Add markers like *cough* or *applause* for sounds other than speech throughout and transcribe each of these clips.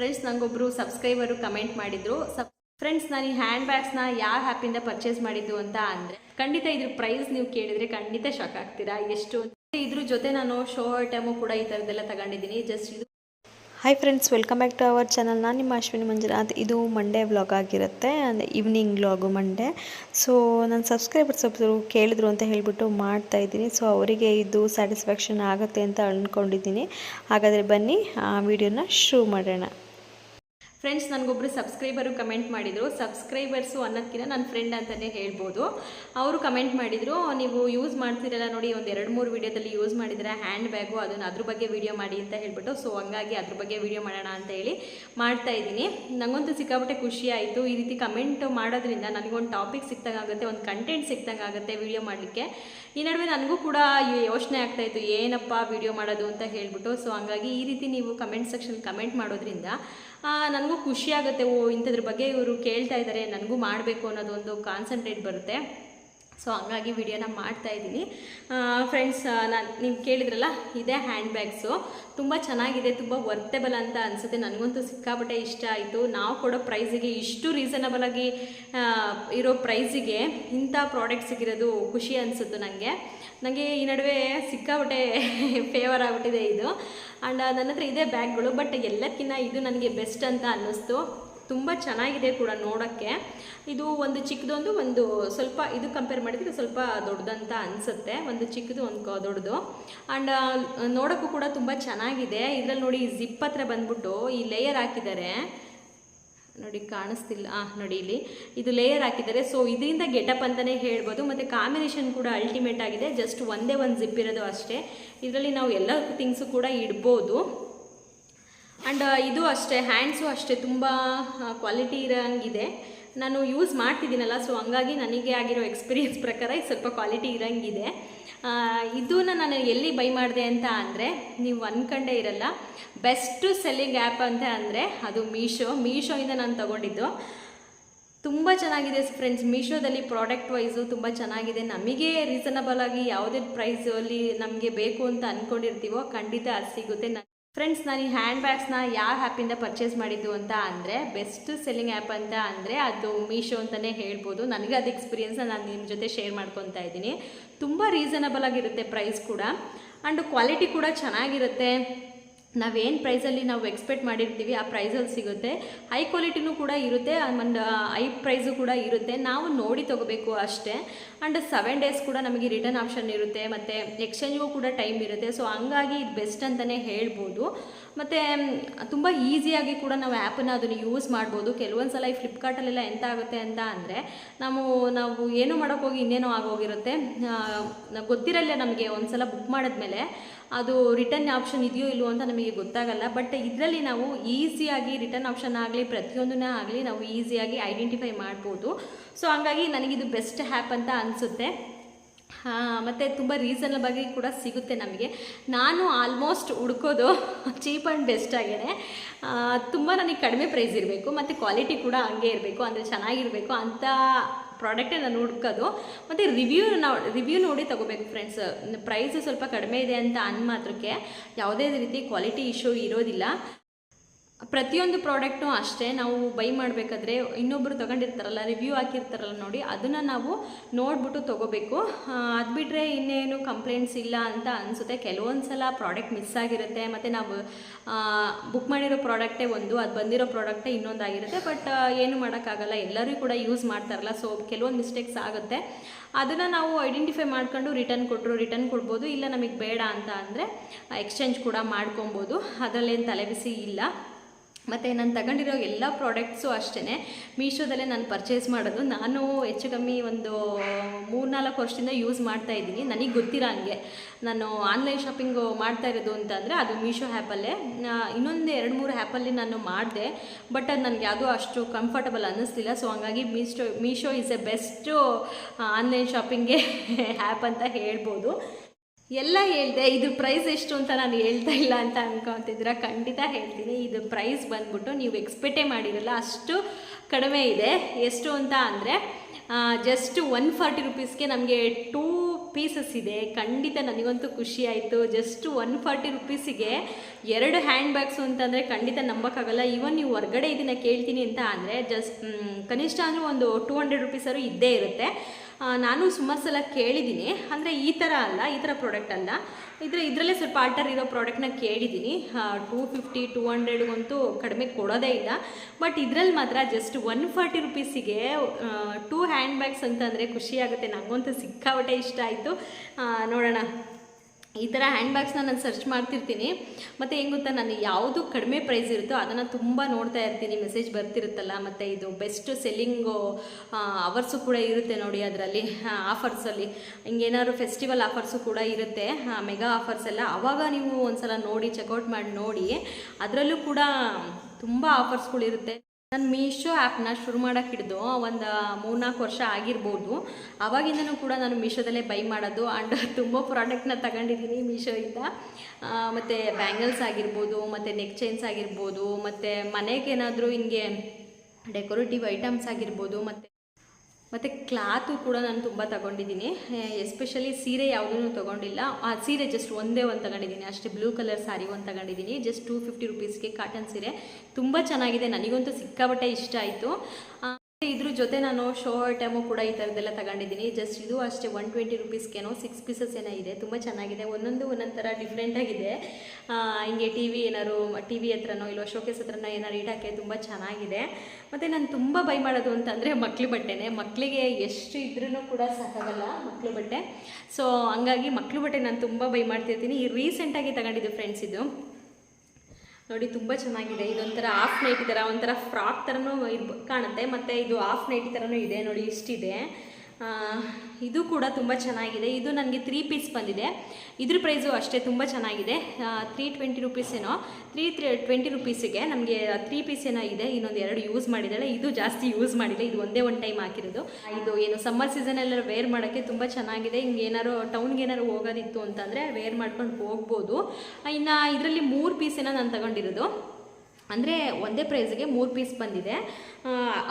Friends ನನಗೊಬ್ಬರು subscriber comment ಮಾಡಿದ್ರು. Sub friends, ನಾನು ಈ ಹ್ಯಾಂಡ್ ಬ್ಯಾಗ್ಸ್ನ ಯಾವ ಹ್ಯಾಪಿಂದ ಪರ್ಚೇಸ್ ಮಾಡಿದ್ದು ಅಂತ ಅಂದರೆ, ಖಂಡಿತ ಇದ್ರ ಪ್ರೈಸ್ ನೀವು ಕೇಳಿದರೆ ಖಂಡಿತ ಶಾಕ್ ಆಗ್ತೀರಾ. ಎಷ್ಟು ಇದ್ರ ಜೊತೆ ನಾನು ಶೋ ಐಟಮು ಕೂಡ ಈ ಥರದ್ದೆಲ್ಲ ತಗೊಂಡಿದ್ದೀನಿ. ಜಸ್ಟ್ ಇದು. Hi friends welcome back to our channel ನಾನು ನಿಮ್ಮ ಅಶ್ವಿನಿ ಮಂಜುನಾಥ್. ಇದು ಮಂಡೇ ವ್ಲಾಗ್ ಆಗಿರುತ್ತೆ. ಅಂದರೆ ಈವ್ನಿಂಗ್ ವ್ಲಾಗು ಮಂಡೇ ಸೊ ನನ್ನ ಸಬ್ಸ್ಕ್ರೈಬರ್ಸ್ ಒಬ್ಬರು ಕೇಳಿದ್ರು ಅಂತ ಹೇಳಿಬಿಟ್ಟು ಮಾಡ್ತಾ ಇದ್ದೀನಿ. ಸೊ ಅವರಿಗೆ ಇದು ಸ್ಯಾಟಿಸ್ಫ್ಯಾಕ್ಷನ್ ಆಗುತ್ತೆ ಅಂತ ಅಂದ್ಕೊಂಡಿದ್ದೀನಿ ಹಾಗಾದರೆ ಬನ್ನಿ, ಆ ವಿಡಿಯೋನ ಶುರು ಮಾಡೋಣ. ಫ್ರೆಂಡ್ಸ್ ನನಗೊಬ್ಬರು ಸಬ್ಸ್ಕ್ರೈಬರು ಕಮೆಂಟ್ ಮಾಡಿದರು. ಸಬ್ಸ್ಕ್ರೈಬರ್ಸು ಅನ್ನೋದಕ್ಕಿಂತ ನನ್ನ ಫ್ರೆಂಡ್ ಅಂತಲೇ ಹೇಳ್ಬೋದು. ಅವರು ಕಮೆಂಟ್ ಮಾಡಿದರು, ನೀವು ಯೂಸ್ ಮಾಡ್ತಿರಲ್ಲ ನೋಡಿ, ಒಂದು ಎರಡು ಮೂರು ವೀಡಿಯೋದಲ್ಲಿ ಯೂಸ್ ಮಾಡಿದರೆ ಹ್ಯಾಂಡ್ ಬ್ಯಾಗು ಅದನ್ನು ಅದ್ರ ಬಗ್ಗೆ ವೀಡಿಯೋ ಮಾಡಿ ಅಂತ ಹೇಳ್ಬಿಟ್ಟು ಸೊ ಹಂಗಾಗಿ ಅದ್ರ ಬಗ್ಗೆ ವೀಡಿಯೋ ಮಾಡೋಣ ಅಂತ ಹೇಳಿ ಮಾಡ್ತಾ ಇದ್ದೀನಿ. ನನಗಂತೂ ಸಿಕ್ಕಾಪಟ್ಟೆ ಖುಷಿ ಆಯಿತು. ಈ ರೀತಿ ಕಮೆಂಟ್ ಮಾಡೋದ್ರಿಂದ ನನಗೊಂದು ಟಾಪಿಕ್ ಸಿಕ್ದಂಗಾಗುತ್ತೆ, ಒಂದು ಕಂಟೆಂಟ್ ಸಿಕ್ದಂಗಾಗುತ್ತೆ ವೀಡಿಯೋ ಮಾಡಲಿಕ್ಕೆ. ಈ ನಡುವೆ ನನಗೂ ಕೂಡ ಯೋಚನೆ ಆಗ್ತಾ ಇತ್ತು, ಏನಪ್ಪ ವೀಡಿಯೋ ಮಾಡೋದು ಅಂತ ಹೇಳ್ಬಿಟ್ಟು. ಸೊ ಹಂಗಾಗಿ ಈ ರೀತಿ ನೀವು ಕಮೆಂಟ್ ಸೆಕ್ಷನ್ ಕಮೆಂಟ್ ಮಾಡೋದ್ರಿಂದ ನನಗೂ ಖುಷಿ ಆಗುತ್ತೆ. ಓ ಇಂಥದ್ರ ಬಗ್ಗೆ ಇವರು ಕೇಳ್ತಾ ಇದ್ದಾರೆ ನನಗೂ ಮಾಡಬೇಕು ಅನ್ನೋದೊಂದು ಕಾನ್ಸಂಟ್ರೇಟ್ ಬರುತ್ತೆ. ಸೊ ಹಂಗಾಗಿ ವಿಡಿಯೋನ ಮಾಡ್ತಾ ಇದ್ದೀನಿ. ಫ್ರೆಂಡ್ಸ್ ನಾನು ನೀವು ಕೇಳಿದ್ರಲ್ಲ, ಇದೇ ಹ್ಯಾಂಡ್ ಬ್ಯಾಗ್ಸು ತುಂಬ ಚೆನ್ನಾಗಿದೆ, ತುಂಬ ವರ್ತೆಬಲ್ ಅಂತ ಅನಿಸುತ್ತೆ. ನನಗಂತೂ ಸಿಕ್ಕಾಪಟ್ಟೆ ಇಷ್ಟ ಆಯಿತು. ನಾವು ಕೊಡೋ ಪ್ರೈಸಿಗೆ ಇಷ್ಟು ರೀಸನಬಲ್ ಆಗಿ ಇರೋ ಪ್ರೈಸಿಗೆ ಇಂಥ ಪ್ರಾಡಕ್ಟ್ ಸಿಗಿರೋದು ಖುಷಿ ಅನಿಸುತ್ತೆ ನನಗೆ ನನಗೆ ಈ ನಡುವೆ ಸಿಕ್ಕಾಪಟ್ಟೆ *laughs* ಫೇವರ್ ಆಗಿಬಿಟ್ಟಿದೆ ಇದು. ಆ್ಯಂಡ್ ನನ್ನ ಹತ್ರ ಇದೇ ಬ್ಯಾಗ್ಗಳು ಬಟ್ ಎಲ್ಲಕ್ಕಿಂತ ಇದು ನನಗೆ ಬೆಸ್ಟ್ ಅಂತ ಅನ್ನಿಸ್ತು. ತುಂಬ ಚೆನ್ನಾಗಿದೆ ಕೂಡ ನೋಡೋಕ್ಕೆ. ಇದು ಒಂದು ಚಿಕ್ಕದೊಂದು, ಒಂದು ಸ್ವಲ್ಪ ಇದು ಕಂಪೇರ್ ಮಾಡಿದರೆ ಸ್ವಲ್ಪ ದೊಡ್ಡದಂತ ಅನಿಸುತ್ತೆ. ಒಂದು ಚಿಕ್ಕದು, ಒಂದು ದೊಡ್ಡದು. ಆ್ಯಂಡ್ ನೋಡೋಕ್ಕೂ ಕೂಡ ತುಂಬ ಚೆನ್ನಾಗಿದೆ. ಇದರಲ್ಲಿ ನೋಡಿ ಜಿಪ್ ಹತ್ರ ಬಂದ್ಬಿಟ್ಟು ಈ ಲೇಯರ್ ಹಾಕಿದ್ದಾರೆ. ನೋಡಿ ಕಾಣಿಸ್ತಿಲ್ಲ, ಆ, ನೋಡಿ ಇಲ್ಲಿ. ಇದು ಲೇಯರ್ ಹಾಕಿದ್ದಾರೆ. ಸೊ ಇದರಿಂದ ಗೆಟಪ್ ಅಂತಲೇ ಹೇಳ್ಬೋದು. ಮತ್ತು ಕಾಂಬಿನೇಷನ್ ಕೂಡ ಅಲ್ಟಿಮೇಟ್ ಆಗಿದೆ. ಜಸ್ಟ್ ಒಂದೇ ಒಂದು ಜಿಪ್ ಇರೋದು ಅಷ್ಟೇ. ಇದರಲ್ಲಿ ನಾವು ಎಲ್ಲ ಥಿಂಗ್ಸು ಕೂಡ ಇಡ್ಬೋದು. ಆ್ಯಂಡ್ ಇದು ಅಷ್ಟೇ ಹ್ಯಾಂಡ್ಸು ಅಷ್ಟೇ, ತುಂಬ ಕ್ವಾಲಿಟಿ ಇರೋಂಗಿದೆ. ನಾನು ಯೂಸ್ ಮಾಡ್ತಿದ್ದೀನಲ್ಲ ಸೊ ಹಂಗಾಗಿ ನನಗೆ ಆಗಿರೋ ಎಕ್ಸ್ಪೀರಿಯೆನ್ಸ್ *laughs* ಪ್ರಕಾರ ಇದು ಸ್ವಲ್ಪ ಕ್ವಾಲಿಟಿ ಇರೋಂಗಿದೆ. ಇದನ್ನು ನಾನು ಎಲ್ಲಿ ಬೈ ಮಾಡಿದೆ ಅಂತ ಅಂದರೆ, ನೀವು ಅಂದ್ಕೊಂಡೇ ಇರಲ್ಲ. ಬೆಸ್ಟ್ ಸೆಲ್ಲಿಂಗ್ ಆ್ಯಪ್ ಅಂತ ಅಂದರೆ, ಅದು ಮೀಶೋ ಮೀಶೋಯಿಂದ ನಾನು ತಗೊಂಡಿದ್ದು. ತುಂಬ ಚೆನ್ನಾಗಿದೆ ಫ್ರೆಂಡ್ಸ್ ಮೀಶೋದಲ್ಲಿ ಪ್ರಾಡಕ್ಟ್ ವೈಸು ತುಂಬ ಚೆನ್ನಾಗಿದೆ. ನಮಗೆ ರೀಸನಬಲ್ ಆಗಿ ಯಾವುದೇ ಪ್ರೈಸಲ್ಲಿ ನಮಗೆ ಬೇಕು ಅಂತ ಅಂದ್ಕೊಂಡಿರ್ತೀವೋ ಖಂಡಿತ ಅದು ಸಿಗುತ್ತೆ. ಫ್ರೆಂಡ್ಸ್ ನಾನು ಈ ಹ್ಯಾಂಡ್ ಬ್ಯಾಗ್ಸ್ನ ಯಾವ ಆ್ಯಪಿಂದ ಪರ್ಚೇಸ್ ಮಾಡಿದ್ದು ಅಂತ ಅಂದರೆ ಬೆಸ್ಟ್ ಸೆಲ್ಲಿಂಗ್ ಆ್ಯಪ್ ಅಂತ ಅಂದರೆ ಅದು ಮೀಶೋ ಅಂತಲೇ ಹೇಳ್ಬೋದು. ನನಗೆ ಅದು ಎಕ್ಸ್ಪೀರಿಯನ್ಸ್ನ ನಾನು ನಿಮ್ಮ ಜೊತೆ ಶೇರ್ ಮಾಡ್ಕೊತಾ ಇದ್ದೀನಿ. ತುಂಬ ರೀಸನಬಲ್ ಆಗಿರುತ್ತೆ ಪ್ರೈಸ್ ಕೂಡ. ಆ್ಯಂಡ್ ಕ್ವಾಲಿಟಿ ಕೂಡ ಚೆನ್ನಾಗಿರುತ್ತೆ. ನಾವೇನು ಪ್ರೈಸಲ್ಲಿ ನಾವು ಎಕ್ಸ್ಪೆಕ್ಟ್ ಮಾಡಿರ್ತೀವಿ, ಆ ಪ್ರೈಸಲ್ಲಿ ಸಿಗುತ್ತೆ. ಹೈ ಕ್ವಾಲಿಟಿನೂ ಕೂಡ ಇರುತ್ತೆ ಆ್ಯಂಡ್ ಹೈ ಪ್ರೈಸು ಕೂಡ ಇರುತ್ತೆ. ನಾವು ನೋಡಿ ತೊಗೋಬೇಕು ಅಷ್ಟೇ. ಆ್ಯಂಡ್ ಸೆವೆನ್ ಡೇಸ್ ಕೂಡ ನಮಗೆ ರಿಟರ್ನ್ ಆಪ್ಷನ್ ಇರುತ್ತೆ, ಮತ್ತು ಎಕ್ಸ್ಚೇಂಜ್ಗೂ ಕೂಡ ಟೈಮ್ ಇರುತ್ತೆ. ಸೊ ಹಂಗಾಗಿ ಇದು ಬೆಸ್ಟ್ ಅಂತಲೇ ಹೇಳ್ಬೋದು. ಮತ್ತು ತುಂಬ ಈಸಿಯಾಗಿ ಕೂಡ ನಾವು ಆ್ಯಪನ್ನು ಅದನ್ನು ಯೂಸ್ ಮಾಡ್ಬೋದು. ಕೆಲವೊಂದು ಸಲ ಈ ಫ್ಲಿಪ್ಕಾರ್ಟಲ್ಲೆಲ್ಲ ಎಂತ ಆಗುತ್ತೆ ಅಂತ ಅಂದರೆ, ನಾವು ನಾವು ಏನು ಮಾಡೋಕ್ಕೋಗಿ ಇನ್ನೇನೋ ಆಗೋಗಿರುತ್ತೆ ಗೊತ್ತಿರಲ್ಲ ನಮಗೆ, ಒಂದ್ಸಲ ಬುಕ್ ಮಾಡಿದ್ಮೇಲೆ ಅದು ರಿಟರ್ನ್ ಆಪ್ಷನ್ ಇದೆಯೋ ಇಲ್ಲವೋ ಅಂತ ನಮಗೆ ಗೊತ್ತಾಗಲ್ಲ. ಬಟ್ ಇದರಲ್ಲಿ ನಾವು ಈಸಿಯಾಗಿ ರಿಟರ್ನ್ ಆಪ್ಷನ್ ಆಗಲಿ, ಪ್ರತಿಯೊಂದನ್ನ ಆಗಲಿ ನಾವು ಈಸಿಯಾಗಿ ಐಡೆಂಟಿಫೈ ಮಾಡ್ಬೋದು. ಸೊ ಹಂಗಾಗಿ ನನಗಿದು ಬೆಸ್ಟ್ ಹ್ಯಾಪ್ ಅಂತ ಅನಿಸುತ್ತೆ. ಮತ್ತು ತುಂಬ ರೀಸನಬಲ್ ಆಗಿ ಕೂಡ ಸಿಗುತ್ತೆ ನಮಗೆ. ನಾನು ಆಲ್ಮೋಸ್ಟ್ ಹುಡ್ಕೋದು ಚೀಪ್ ಆ್ಯಂಡ್ ಬೆಸ್ಟ್ ಆಗೇನೆ. ತುಂಬ ನನಗೆ ಕಡಿಮೆ ಪ್ರೈಸ್ ಇರಬೇಕು, ಮತ್ತು ಕ್ವಾಲಿಟಿ ಕೂಡ ಹಂಗೆ ಇರಬೇಕು, ಅಂದರೆ ಚೆನ್ನಾಗಿರಬೇಕು ಅಂಥ ಪ್ರಾಡಕ್ಟೇ ನಾನು ಹುಡ್ಕೋದು. ಮತ್ತು ರಿವ್ಯೂ ನಾವು ರಿವ್ಯೂ ನೋಡಿ ತಗೋಬೇಕು ಫ್ರೆಂಡ್ಸ್ ಪ್ರೈಸು ಸ್ವಲ್ಪ ಕಡಿಮೆ ಇದೆ ಅಂತ ಅನ್ ಮಾತ್ರಕ್ಕೆ ಯಾವುದೇ ರೀತಿ ಕ್ವಾಲಿಟಿ ಇಶ್ಯೂ ಇರೋದಿಲ್ಲ. ಪ್ರತಿಯೊಂದು ಪ್ರಾಡಕ್ಟು ಅಷ್ಟೇ, ನಾವು ಬೈ ಮಾಡಬೇಕಾದ್ರೆ ಇನ್ನೊಬ್ಬರು ತಗೊಂಡಿರ್ತಾರಲ್ಲ, ರಿವ್ಯೂ ಹಾಕಿರ್ತಾರಲ್ಲ ನೋಡಿ, ಅದನ್ನು ನಾವು ನೋಡ್ಬಿಟ್ಟು ತೊಗೋಬೇಕು. ಅದು ಬಿಟ್ಟರೆ ಇನ್ನೇನು ಕಂಪ್ಲೇಂಟ್ಸ್ ಇಲ್ಲ ಅಂತ ಅನಿಸುತ್ತೆ. ಕೆಲವೊಂದು ಸಲ ಪ್ರಾಡಕ್ಟ್ ಮಿಸ್ ಆಗಿರುತ್ತೆ, ಮತ್ತು ನಾವು ಬುಕ್ ಮಾಡಿರೋ ಪ್ರಾಡಕ್ಟೇ ಒಂದು, ಅದು ಬಂದಿರೋ ಪ್ರಾಡಕ್ಟೇ ಇನ್ನೊಂದಾಗಿರುತ್ತೆ, ಬಟ್ ಏನು ಮಾಡೋಕ್ಕಾಗಲ್ಲ. ಎಲ್ಲರೂ ಕೂಡ ಯೂಸ್ ಮಾಡ್ತಾರಲ್ಲ, ಸೊ ಕೆಲವೊಂದು ಮಿಸ್ಟೇಕ್ಸ್ ಆಗುತ್ತೆ. ಅದನ್ನು ನಾವು ಐಡೆಂಟಿಫೈ ಮಾಡ್ಕೊಂಡು ರಿಟರ್ನ್ ಕೊಟ್ಟರು ರಿಟರ್ನ್ ಕೊಡ್ಬೋದು, ಇಲ್ಲ ನಮಗೆ ಬೇಡ ಅಂತ ಅಂದರೆ, ಎಕ್ಸ್ಚೇಂಜ್ ಕೂಡ ಮಾಡ್ಕೊಬೋದು. ಅದರಲ್ಲೇನು ತಲೆಬಿಸಿ ಇಲ್ಲ. ಮತ್ತು ನಾನು ತಗೊಂಡಿರೋ ಎಲ್ಲ ಪ್ರಾಡಕ್ಟ್ಸು ಅಷ್ಟೇ ಮೀಶೋದಲ್ಲೇ ನಾನು ಪರ್ಚೇಸ್ ಮಾಡೋದು. ನಾನು ಹೆಚ್ಚು ಕಮ್ಮಿ ಒಂದು ಮೂರ್ನಾಲ್ಕು ವರ್ಷದಿಂದ ಯೂಸ್ ಮಾಡ್ತಾ ಇದ್ದೀನಿ. ನನಗೆ ಗೊತ್ತಿರೋ ಹಂಗೆ. ನಾನು ಆನ್ಲೈನ್ ಶಾಪಿಂಗು ಮಾಡ್ತಾ ಇರೋದು ಅಂತಂದರೆ ಅದು ಮೀಶೋ ಆ್ಯಪಲ್ಲೇ ಇನ್ನೊಂದು ಎರಡು ಮೂರು ಆ್ಯಪಲ್ಲಿ ನಾನು ಮಾಡಿದೆ. ಬಟ್ ಅದು ನನಗೆ ಯಾವುದೂ ಅಷ್ಟು ಕಂಫರ್ಟಬಲ್ ಅನ್ನಿಸ್ತಿಲ್ಲ ಸೊ ಹಂಗಾಗಿ Meesho Meesho is a best online ಶಾಪಿಂಗ್ಗೆ app ಅಂತ ಹೇಳ್ಬೋದು. ಎಲ್ಲ ಹೇಳಿದೆ, ಇದು ಪ್ರೈಸ್ ಎಷ್ಟು ಅಂತ ನಾನು ಹೇಳ್ತಾ ಇಲ್ಲ ಅಂತ ಅನ್ಕೊತಿದ್ರೆ ಖಂಡಿತ ಹೇಳ್ತೀನಿ. ಇದು ಪ್ರೈಸ್ ಬಂದ್ಬಿಟ್ಟು ನೀವು ಎಕ್ಸ್ಪೆಕ್ಟೇ ಮಾಡಿರಲ್ಲ, ಅಷ್ಟು ಕಡಿಮೆ ಇದೆ. ಎಷ್ಟು ಅಂತ ಅಂದರೆ ಜಸ್ಟ್ ಒನ್ ಫಾರ್ಟಿ ರುಪೀಸ್ಗೆ ನಮಗೆ ಟೂ ಪೀಸಸ್ ಇದೆ. ಖಂಡಿತ ನನಗಂತೂ ಖುಷಿ ಆಯಿತು. ಜಸ್ಟ್ ಒನ್ ಫಾರ್ಟಿ ರುಪೀಸಿಗೆ ಎರಡು ಹ್ಯಾಂಡ್ ಬ್ಯಾಗ್ಸು ಅಂತಂದರೆ ಖಂಡಿತ ನಂಬೋಕ್ಕಾಗಲ್ಲ. ಈವನ್ ನೀವು ಹೊರ್ಗಡೆ ಇದನ್ನು ಕೇಳ್ತೀನಿ ಅಂತ ಅಂದರೆ ಜಸ್ಟ್ ಕನಿಷ್ಠ ಅಂದರೆ ಒಂದು ಟೂ ಹಂಡ್ರೆಡ್ ರುಪೀಸರು ಇದ್ದೇ ಇರುತ್ತೆ. ನಾನು ಸುಮಾರು ಸಲ ಕೇಳಿದ್ದೀನಿ. ಅಂದರೆ ಈ ಥರ ಅಲ್ಲ, ಈ ಥರ ಪ್ರಾಡಕ್ಟ್ ಅಲ್ಲ. ಇದರ ಇದರಲ್ಲೇ ಸ್ವಲ್ಪ ಆಲ್ಟರ್ ಇರೋ ಪ್ರಾಡಕ್ಟ್ನ ಕೇಳಿದ್ದೀನಿ. ಟೂ ಫಿಫ್ಟಿ ಟೂ ಹಂಡ್ರೆಡ್ಗಂತೂ ಕಡಿಮೆ ಕೊಡೋದೇ ಇಲ್ಲ. ಬಟ್ ಇದರಲ್ಲಿ ಮಾತ್ರ ಜಸ್ಟ್ ಒನ್ ಫಾರ್ಟಿ ರುಪೀಸಿಗೆ ಟೂ ಹ್ಯಾಂಡ್ ಬ್ಯಾಗ್ಸ್ ಅಂತಂದರೆ ಖುಷಿ ಆಗುತ್ತೆ. ನನಗಂತೂ ಸಿಕ್ಕಾಪಟ್ಟೆ ಇಷ್ಟ ಆಯಿತು. ನೋಡೋಣ. ಈ ಥರ ಹ್ಯಾಂಡ್ ಬ್ಯಾಗ್ಸ್ನ ನಾನು ಸರ್ಚ್ ಮಾಡ್ತಿರ್ತೀನಿ. ಮತ್ತು ಹೆಂಗೆ ಗೊತ್ತಾ, ನಾನು ಯಾವುದು ಕಡಿಮೆ ಪ್ರೈಸ್ ಇರುತ್ತೋ ಅದನ್ನು ತುಂಬ ನೋಡ್ತಾ ಇರ್ತೀನಿ. ಮೆಸೇಜ್ ಬರ್ತಿರುತ್ತಲ್ಲ, ಮತ್ತು ಇದು ಬೆಸ್ಟ್ ಸೆಲ್ಲಿಂಗು ಅವರ್ಸು ಕೂಡ ಇರುತ್ತೆ ನೋಡಿ ಅದರಲ್ಲಿ ಆಫರ್ಸಲ್ಲಿ. ಹಿಂಗೇನಾದ್ರು ಫೆಸ್ಟಿವಲ್ ಆಫರ್ಸು ಕೂಡ ಇರುತ್ತೆ ಮೆಗಾ ಆಫರ್ಸ್ ಎಲ್ಲ. ಆವಾಗ ನೀವು ಒಂದ್ಸಲ ನೋಡಿ, ಚೆಕ್ಔಟ್ ಮಾಡಿ ನೋಡಿ, ಅದರಲ್ಲೂ ಕೂಡ ತುಂಬ ಆಫರ್ಸ್ಗಳಿರುತ್ತೆ. ನಾನು ಮೀಶೋ ಆ್ಯಪ್ನ ಶುರು ಮಾಡೋಕೆ ಹಿಡಿದು, ಒಂದು ಮೂರ್ನಾಲ್ಕು ವರ್ಷ ಆಗಿರ್ಬೋದು. ಆವಾಗಿಂದನೂ ಕೂಡ ನಾನು ಮೀಶೋದಲ್ಲೇ ಬೈ ಮಾಡೋದು ಆ್ಯಂಡ್ ತುಂಬ ಪ್ರಾಡಕ್ಟ್ನ ತಗೊಂಡಿದ್ದೀನಿ ಮೀಶೋಯಿಂದ ಮತ್ತು ಬ್ಯಾಂಗಲ್ಸ್ ಆಗಿರ್ಬೋದು, ಮತ್ತು ನೆಕ್ ಚೈನ್ಸ್ ಆಗಿರ್ಬೋದು, ಮತ್ತು ಮನೆಗೇನಾದರೂ ಹಿಂಗೆ ಡೆಕೋರೇಟಿವ್ ಐಟಮ್ಸ್ ಆಗಿರ್ಬೋದು, ಮತ್ತು ಮತ್ತು ಕ್ಲಾತು ಕೂಡ ನಾನು ತುಂಬ ತಗೊಂಡಿದ್ದೀನಿ. ಎಸ್ಪೆಷಲಿ ಸೀರೆ ಯಾವುದೂ ತೊಗೊಂಡಿಲ್ಲ. ಆ ಸೀರೆ ಜಸ್ಟ್ ಒಂದೇ ಒಂದು ತಗೊಂಡಿದ್ದೀನಿ. ಅಷ್ಟೇ ಬ್ಲೂ ಕಲರ್ ಸ್ಯಾರಿ ಒಂದು ತಗೊಂಡಿದ್ದೀನಿ. ಜಸ್ಟ್ ಟೂ ಫಿಫ್ಟಿ ರುಪೀಸ್ಗೆ ಕಾಟನ್ ಸೀರೆ. ತುಂಬ ಚೆನ್ನಾಗಿದೆ. ನನಗಂತೂ ಸಿಕ್ಕಾಬಟ್ಟೆ ಇಷ್ಟ ಆಯಿತು. ಇದ್ರ ಜೊತೆ ನಾನು ಶೋ ಐಟಮು ಕೂಡ ಈ ಥರದ್ದೆಲ್ಲ ತಗೊಂಡಿದ್ದೀನಿ. ಜಸ್ಟ್ ಇದು ಅಷ್ಟೇ ಒನ್ ಟ್ವೆಂಟಿ ರುಪೀಸ್ಗೇನೋ ಸಿಕ್ಸ್ ಪೀಸಸ್ ಏನೋ ಇದೆ. ತುಂಬ ಚೆನ್ನಾಗಿದೆ. ಒಂದೊಂದು ಒಂದೊಂದು ಥರ ಡಿಫ್ರೆಂಟಾಗಿದೆ ಹಿಂಗೆ ಟಿ ವಿ ಏನಾರು ಟಿ ವಿ ಹತ್ರನೋ ಇಲ್ಲೋ ಶೋಕೇಸ್ ಹತ್ರನೋ ಏನಾರು ಇಡೋಕ್ಕೆ ತುಂಬ ಚೆನ್ನಾಗಿದೆ. ಮತ್ತು ನಾನು ತುಂಬ ಬೈ ಮಾಡೋದು ಅಂತಂದರೆ ಮಕ್ಳು ಬಟ್ಟೆನೇ. ಮಕ್ಕಳಿಗೆ ಎಷ್ಟು ಇದ್ರೂ ಕೂಡ ಸಾಕಾಗಲ್ಲ ಮಕ್ಳು ಬಟ್ಟೆ. ಸೊ ಹಂಗಾಗಿ ಮಕ್ಳು ಬಟ್ಟೆ ನಾನು ತುಂಬ ಬೈ ಮಾಡ್ತಿರ್ತೀನಿ. ಈ ರೀಸೆಂಟಾಗಿ ತಗೊಂಡಿದ್ದು ಫ್ರೆಂಡ್ಸ್ ಇದು. ನೋಡಿ, ತುಂಬ ಚೆನ್ನಾಗಿದೆ. ಇದೊಂಥರ ಹಾಫ್ ನೈಟ್ ಥರ ಒಂಥರ ಫ್ರಾಕ್ ಥರನೂ ಕಾಣುತ್ತೆ. ಮತ್ತು ಇದು ಹಾಫ್ ನೈಟ್ ಥರನೂ ಇದೆ ನೋಡಿ, ಇಷ್ಟಿದೆ. ಇದು ಕೂಡ ತುಂಬ ಚೆನ್ನಾಗಿದೆ. ಇದು ನನಗೆ ತ್ರೀ ಪೀಸ್ ಬಂದಿದೆ. ಇದ್ರ ಪ್ರೈಸು ಅಷ್ಟೇ ತುಂಬ ಚೆನ್ನಾಗಿದೆ. ತ್ರೀ ಟ್ವೆಂಟಿ ರುಪೀಸ್ ಏನೋ ತ್ರೀ ತ್ರೀ ಟ್ವೆಂಟಿ ರುಪೀಸಿಗೆ ನಮಗೆ ತ್ರೀ ಪೀಸ್ ಏನೋ ಇದೆ. ಇನ್ನೊಂದು ಎರಡು ಯೂಸ್ ಮಾಡಿದ್ದಾಳೆ ಇದು ಜಾಸ್ತಿ ಯೂಸ್ ಮಾಡಿಲ್ಲ. ಇದು ಒಂದೇ ಒಂದು ಟೈಮ್ ಹಾಕಿರೋದು. ಇದು ಏನು ಸಮ್ಮರ್ ಸೀಸನೆಲ್ಲ ವೇರ್ ಮಾಡೋಕ್ಕೆ ತುಂಬ ಚೆನ್ನಾಗಿದೆ. ಹಿಂಗೆ ಏನಾರು ಟೌನ್ಗೆ ಏನಾರು ಹೋಗೋದಿತ್ತು ಅಂತಂದರೆ ವೇರ್ ಮಾಡ್ಕೊಂಡು ಹೋಗ್ಬೋದು. ಇನ್ನು ಇದರಲ್ಲಿ ಮೂರು ಪೀಸೇನ ನಾನು ತಗೊಂಡಿರೋದು. ಅಂದರೆ ಒಂದೇ ಪ್ರೈಸ್ಗೆ ಮೂರು ಪೀಸ್ ಬಂದಿದೆ.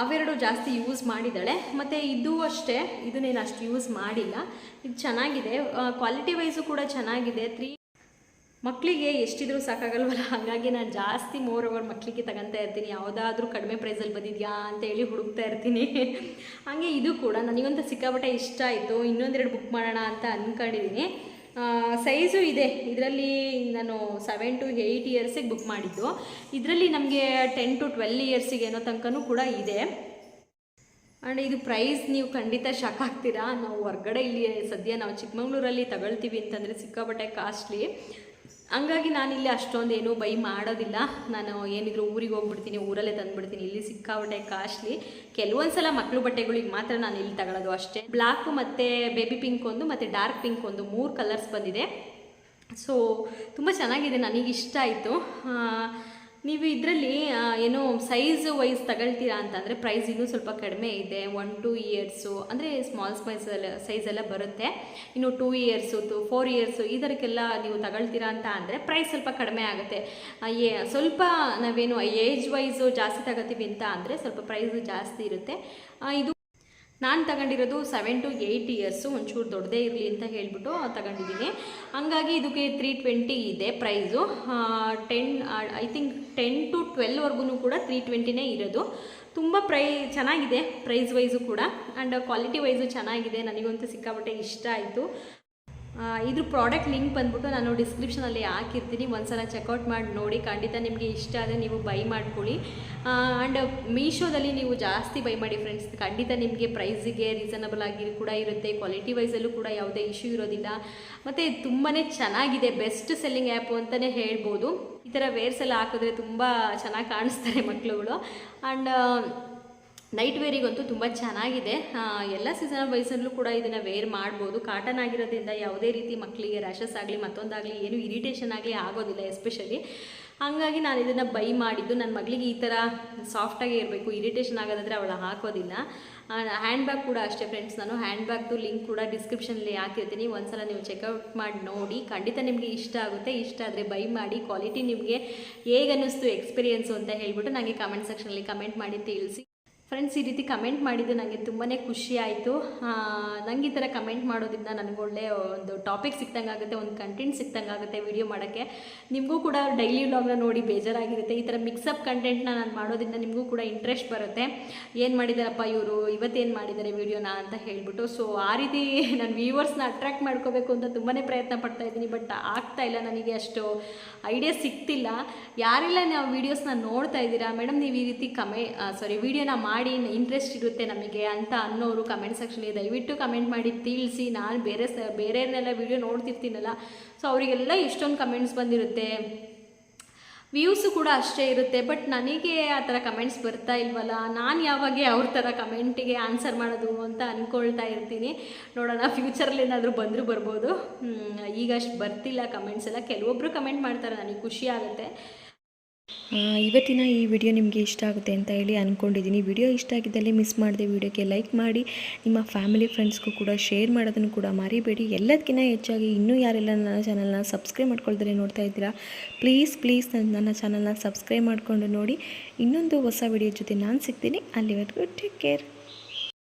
ಅವೆರಡು ಜಾಸ್ತಿ ಯೂಸ್ ಮಾಡಿದ್ದಾಳೆ. ಮತ್ತು ಇದು ಅಷ್ಟೇ, ಇದನ್ನೇನು ಅಷ್ಟು ಯೂಸ್ ಮಾಡಿಲ್ಲ. ಇದು ಚೆನ್ನಾಗಿದೆ. ಕ್ವಾಲಿಟಿ ವೈಸು ಕೂಡ ಚೆನ್ನಾಗಿದೆ. ತ್ರೀ ಮಕ್ಕಳಿಗೆ ಎಷ್ಟಿದ್ರೂ ಸಾಕಾಗಲ್ವಲ್ಲ. ಹಾಗಾಗಿ ನಾನು ಜಾಸ್ತಿ ಮೋರ್ ಓವರ್ ಮಕ್ಕಳಿಗೆ ತಗೊತಾ ಇರ್ತೀನಿ. ಯಾವುದಾದ್ರೂ ಕಡಿಮೆ ಪ್ರೈಸಲ್ಲಿ ಬಂದಿದೆಯಾ ಅಂತ ಹೇಳಿ ಹುಡುಕ್ತಾ ಇರ್ತೀನಿ. ಹಾಗೆ ಇದು ಕೂಡ ನನಗಂತೂ ಸಿಕ್ಕಾಪಟ್ಟೆ ಇಷ್ಟ ಆಯಿತು. ಇನ್ನೊಂದೆರಡು ಬುಕ್ ಮಾಡೋಣ ಅಂತ ಅಂದ್ಕೊಂಡಿದ್ದೀನಿ ಸೈಜು ಇದೆ. ಇದರಲ್ಲಿ ನಾನು ಸೆವೆನ್ ಟು ಏಯ್ಟ್ ಇಯರ್ಸಿಗೆ ಬುಕ್ ಮಾಡಿದ್ದು. ಇದರಲ್ಲಿ ನಮಗೆ ಟೆನ್ ಟು ಟ್ವೆಲ್ ಇಯರ್ಸಿಗೆ ಏನೋ ತನಕನೂ ಕೂಡ ಇದೆ. ಆ್ಯಂಡ್ ಇದು ಪ್ರೈಸ್ ನೀವು ಖಂಡಿತ ಶಾಕ್ ಆಗ್ತೀರಾ ನಾವು ಹೊರ್ಗಡೆ ಇಲ್ಲಿ ಸದ್ಯ ನಾವು ಚಿಕ್ಕಮಂಗ್ಳೂರಲ್ಲಿ ತಗೊಳ್ತೀವಿ ಅಂತಂದರೆ ಸಿಕ್ಕಾಪಟ್ಟೆ ಕಾಸ್ಟ್ಲಿ ಹಂಗಾಗಿ ನಾನು ಇಲ್ಲಿ ಅಷ್ಟೊಂದು ಏನೂ ಬೈ ಮಾಡೋದಿಲ್ಲ. ನಾನು ಏನಿದ್ರು ಊರಿಗೆ ಹೋಗ್ಬಿಡ್ತೀನಿ, ಊರಲ್ಲೇ ತಂದುಬಿಡ್ತೀನಿ. ಇಲ್ಲಿ ಸಿಕ್ಕಾಬಟ್ಟೆ ಕಾಸ್ಟ್ಲಿ. ಕೆಲವೊಂದು ಸಲ ಮಕ್ಕಳು ಬಟ್ಟೆಗಳಿಗೆ ಮಾತ್ರ ನಾನು ಇಲ್ಲಿ ತಗೊಳ್ಳೋದು ಅಷ್ಟೇ. ಬ್ಲ್ಯಾಕು ಮತ್ತು ಬೇಬಿ ಪಿಂಕ್ ಒಂದು ಮತ್ತು ಡಾರ್ಕ್ ಪಿಂಕ್ ಒಂದು ಮೂರು ಕಲರ್ಸ್ ಬಂದಿದೆ. ಸೊ, ತುಂಬ ಚೆನ್ನಾಗಿದೆ ನನಗೆ ಇಷ್ಟ ಆಯಿತು ನೀವು ಇದರಲ್ಲಿ ಏನೋ ಸೈಜ್ ವೈಸ್ ತಗೊಳ್ತೀರಾ ಅಂತಂದರೆ ಪ್ರೈಸ್ ಇನ್ನೂ ಸ್ವಲ್ಪ ಕಡಿಮೆ ಇದೆ. ಒನ್ ಟೂ ಇಯರ್ಸು ಅಂದರೆ ಸ್ಮಾಲ್ ಸ್ಮೈಸ್ ಸೈಜೆಲ್ಲ ಬರುತ್ತೆ. ಇನ್ನು two years to four years ಇದಕ್ಕೆಲ್ಲ ನೀವು ತಗೊಳ್ತೀರಾ ಅಂತ ಅಂದರೆ ಪ್ರೈಸ್ ಸ್ವಲ್ಪ ಕಡಿಮೆ ಆಗುತ್ತೆ. ಏ, ಸ್ವಲ್ಪ ನಾವೇನು ಏಜ್ ವೈಸು ಜಾಸ್ತಿ ತಗೋತೀವಿ ಅಂತ ಅಂದರೆ ಸ್ವಲ್ಪ ಪ್ರೈಸು ಜಾಸ್ತಿ ಇರುತ್ತೆ. ಇದು ನಾನು ತಗೊಂಡಿರೋದು ಸೆವೆನ್ ಟು ಏಯ್ಟ್ ಇಯರ್ಸು ಒಂಚೂರು ದೊಡ್ಡದೇ ಇರಲಿ ಅಂತ ಹೇಳಿಬಿಟ್ಟು ತಗೊಂಡಿದ್ದೀನಿ. ಹಂಗಾಗಿ ಇದಕ್ಕೆ ತ್ರೀ ಟ್ವೆಂಟಿ ಇದೆ price ten I think ten to ಟ್ವೆಲ್ವರೆಗೂ ಕೂಡ ತ್ರೀ ಟ್ವೆಂಟಿನೇ ಇರೋದು. ತುಂಬ ಪ್ರೈ, ಚೆನ್ನಾಗಿದೆ ಪ್ರೈಸ್ ವೈಸು ಕೂಡ. ಆ್ಯಂಡ್ ಕ್ವಾಲಿಟಿ ವೈಸು ಚೆನ್ನಾಗಿದೆ. ನನಗಂತೂ ಸಿಕ್ಕಾಪಟ್ಟೆ ಇಷ್ಟ ಆಯಿತು. ಇದ್ರ ಪ್ರಾಡಕ್ಟ್ ಲಿಂಕ್ ಬಂದ್ಬಿಟ್ಟು ನಾನು ಡಿಸ್ಕ್ರಿಪ್ಷನಲ್ಲಿ ಹಾಕಿರ್ತೀನಿ. ಒಂದ್ಸಲ ಚೆಕ್ಔಟ್ ಮಾಡಿ ನೋಡಿ. ಖಂಡಿತ ನಿಮಗೆ ಇಷ್ಟ ಆದರೆ ನೀವು ಬೈ ಮಾಡ್ಕೊಳ್ಳಿ. ಆ್ಯಂಡ್ ಮೀಶೋದಲ್ಲಿ ನೀವು ಜಾಸ್ತಿ ಬೈ ಮಾಡಿ ಫ್ರೆಂಡ್ಸ್ ಖಂಡಿತ ನಿಮಗೆ ಪ್ರೈಸಿಗೆ ರೀಸನಬಲ್ ಆಗಿ ಕೂಡ ಇರುತ್ತೆ. ಕ್ವಾಲಿಟಿ ವೈಸಲ್ಲೂ ಕೂಡ ಯಾವುದೇ ಇಶ್ಯೂ ಇರೋದಿಲ್ಲ. ಮತ್ತು ತುಂಬಾ ಚೆನ್ನಾಗಿದೆ. ಬೆಸ್ಟ್ ಸೆಲ್ಲಿಂಗ್ ಆ್ಯಪು ಅಂತಲೇ ಹೇಳ್ಬೋದು. ಈ ಥರ ವೇರ್ಸ್ ಎಲ್ಲ ಹಾಕಿದ್ರೆ ತುಂಬ ಚೆನ್ನಾಗಿ ಕಾಣಿಸ್ತಾರೆ ಮಕ್ಕಳುಗಳು ಆ್ಯಂಡ್ ನೈಟ್ ವೇರಿಗಂತೂ ತುಂಬ ಚೆನ್ನಾಗಿದೆ. ಎಲ್ಲ ಸೀಸನ್ ವಯಸ್ಸಲ್ಲೂ ಕೂಡ ಇದನ್ನು ವೇರ್ ಮಾಡ್ಬೋದು. ಕಾಟನ್ ಆಗಿರೋದ್ರಿಂದ ಯಾವುದೇ ರೀತಿ ಮಕ್ಕಳಿಗೆ ರ್ಯಾಷಸ್ ಆಗಲಿ, ಮತ್ತೊಂದಾಗಲಿ ಏನು ಇರಿಟೇಷನ್ ಆಗಲಿ ಆಗೋದಿಲ್ಲ ಎಸ್ಪೆಷಲಿ ಹಾಗಾಗಿ ನಾನು ಇದನ್ನು ಬೈ ಮಾಡಿದ್ದು. ನನ್ನ ಮಗಳಿಗೆ ಈ ಥರ ಸಾಫ್ಟಾಗಿ ಇರಬೇಕು ಇರಿಟೇಷನ್ ಆಗೋದಾದರೆ ಅವಳು ಹಾಕೋದಿಲ್ಲ. ಹ್ಯಾಂಡ್ ಬ್ಯಾಗ್ ಕೂಡ ಅಷ್ಟೇ ಫ್ರೆಂಡ್ಸ್ ನಾನು ಹ್ಯಾಂಡ್ ಬ್ಯಾಗ್ದು ಲಿಂಕ್ ಕೂಡ ಡಿಸ್ಕ್ರಿಪ್ಷನಲ್ಲಿ ಹಾಕಿರ್ತೀನಿ. ಒಂದ್ಸಲ ನೀವು ಚೆಕ್ಔಟ್ ಮಾಡಿ ನೋಡಿ. ಖಂಡಿತ ನಿಮಗೆ ಇಷ್ಟ ಆಗುತ್ತೆ. ಇಷ್ಟ ಆದರೆ ಬೈ ಮಾಡಿ. ಕ್ವಾಲಿಟಿ ನಿಮಗೆ ಹೇಗೆ ಅನ್ನಿಸ್ತು ಎಕ್ಸ್ಪೀರಿಯೆನ್ಸು ಅಂತ ಹೇಳ್ಬಿಟ್ಟು ನನಗೆ ಕಮೆಂಟ್ ಸೆಕ್ಷನಲ್ಲಿ ಕಮೆಂಟ್ ಮಾಡಿ ತಿಳಿಸಿ. ಫ್ರೆಂಡ್ಸ್ ಈ ರೀತಿ ಕಮೆಂಟ್ ಮಾಡಿದ್ದು ನನಗೆ ತುಂಬಾ ಖುಷಿ ಆಯಿತು. ನಂಗೆ ಈ ಥರ ಕಮೆಂಟ್ ಮಾಡೋದ್ರಿಂದ ನನಗೊಳ್ಳೆ ಒಂದು ಟಾಪಿಕ್ ಸಿಕ್ದಂಗೆ ಆಗುತ್ತೆ ಒಂದು ಕಂಟೆಂಟ್ ಸಿಕ್ದಂಗೆ ಆಗುತ್ತೆ ವಿಡಿಯೋ ಮಾಡೋಕ್ಕೆ. ನಿಮಗೂ ಕೂಡ ಡೈಲಿ ವ್ಲಾಗ್ನ ನೋಡಿ ಬೇಜಾರಾಗಿರುತ್ತೆ. ಈ ಥರ ಮಿಕ್ಸಪ್ ಕಂಟೆಂಟ್ನ ನಾನು ಮಾಡೋದ್ರಿಂದ ನಿಮಗೂ ಕೂಡ ಇಂಟ್ರೆಸ್ಟ್ ಬರುತ್ತೆ. ಏನು ಮಾಡಿದಾರಪ್ಪ ಇವರು? ಇವತ್ತೇನು ಮಾಡಿದ್ದಾರೆ ವಿಡಿಯೋನ ಅಂತ ಹೇಳ್ಬಿಟ್ಟು. ಸೊ ಆ ರೀತಿ ನಾನು ವ್ಯೂವರ್ಸ್ನ ಅಟ್ರ್ಯಾಕ್ಟ್ ಮಾಡ್ಕೋಬೇಕು ಅಂತ ತುಂಬಾ ಪ್ರಯತ್ನ ಪಡ್ತಾ ಇದ್ದೀನಿ. ಬಟ್ ಆಗ್ತಾ ಇಲ್ಲ. ನನಗೆ ಅಷ್ಟು ಐಡಿಯಾ ಸಿಗ್ತಿಲ್ಲ ಯಾರೆಲ್ಲ ನಾವು ವೀಡಿಯೋಸ್ನ ನೋಡ್ತಾ ಇದ್ದೀರಾ? ಮೇಡಮ್ ನೀವು ಈ ರೀತಿ ಕಮೆ ಸಾರಿ ವಿಡಿಯೋನ ಮಾಡಿ ಇಂಟ್ರೆಸ್ಟ್ ಇರುತ್ತೆ ನಮಗೆ ಅಂತ ಅನ್ನೋರು ಕಮೆಂಟ್ ಸೆಕ್ಷನಲ್ಲಿ ದಯವಿಟ್ಟು ಕಮೆಂಟ್ ಮಾಡಿ, ತಿಳಿಸಿ. ನಾನು ಬೇರೆ ಸ, ಬೇರೆಯವ್ರನ್ನೆಲ್ಲ ವಿಡಿಯೋ ನೋಡ್ತಿರ್ತೀನಲ್ಲ ಸೊ ಅವರಿಗೆಲ್ಲ ಇಷ್ಟೊಂದು ಕಮೆಂಟ್ಸ್ ಬಂದಿರುತ್ತೆ. ವ್ಯೂಸು ಕೂಡ ಅಷ್ಟೇ ಇರುತ್ತೆ ಬಟ್ ನನಗೆ ಆ ಥರ ಕಮೆಂಟ್ಸ್ ಬರ್ತಾ ಇಲ್ವಲ್ಲ? ನಾನು ಯಾವಾಗೆ ಅವ್ರ ಥರ ಕಮೆಂಟಿಗೆ ಆನ್ಸರ್ ಮಾಡೋದು ಅಂತ ಅಂದ್ಕೊಳ್ತಾ ಇರ್ತೀನಿ. ನೋಡೋಣ ಫ್ಯೂಚರಲ್ಲಿ ಏನಾದರೂ ಬಂದರೂ ಬರ್ಬೋದು. ಈಗ ಅಷ್ಟು ಬರ್ತಿಲ್ಲ ಕಮೆಂಟ್ಸ್ ಎಲ್ಲ. ಕೆಲವೊಬ್ಬರು ಕಮೆಂಟ್ ಮಾಡ್ತಾರೆ, ನನಗೆ ಖುಷಿ ಆಗುತ್ತೆ. ಇವತ್ತಿನ ಈ ವಿಡಿಯೋ ನಿಮಗೆ ಇಷ್ಟ ಆಗುತ್ತೆ ಅಂತ ಹೇಳಿ ಅಂದ್ಕೊಂಡಿದ್ದೀನಿ ವಿಡಿಯೋ ಇಷ್ಟ ಆಗಿದ್ದಲ್ಲಿ ಮಿಸ್ ಮಾಡಿದೆ ವಿಡಿಯೋಕ್ಕೆ ಲೈಕ್ ಮಾಡಿ, ನಿಮ್ಮ ಫ್ಯಾಮಿಲಿ ಫ್ರೆಂಡ್ಸ್ಗೂ ಕೂಡ ಶೇರ್ ಮಾಡೋದನ್ನು ಕೂಡ ಮರಿಬೇಡಿ. ಎಲ್ಲದಕ್ಕಿಂತ ಹೆಚ್ಚಾಗಿ ಇನ್ನೂ ಯಾರೆಲ್ಲ ನನ್ನ ಚಾನಲ್ನ ಸಬ್ಸ್ಕ್ರೈಬ್ ಮಾಡ್ಕೊಳ್ತಾರೆ ನೋಡ್ತಾ ಇದ್ದೀರಾ ಪ್ಲೀಸ್ ಪ್ಲೀಸ್ ನನ್ನ ಚಾನಲ್ನ ಸಬ್ಸ್ಕ್ರೈಬ್ ಮಾಡಿಕೊಂಡು ನೋಡಿ. ಇನ್ನೊಂದು ಹೊಸ ವಿಡಿಯೋ ಜೊತೆ ನಾನು ಸಿಗ್ತೀನಿ. ಅಲ್ಲಿವರೆಗೂ ಟೇಕ್ ಕೇರ್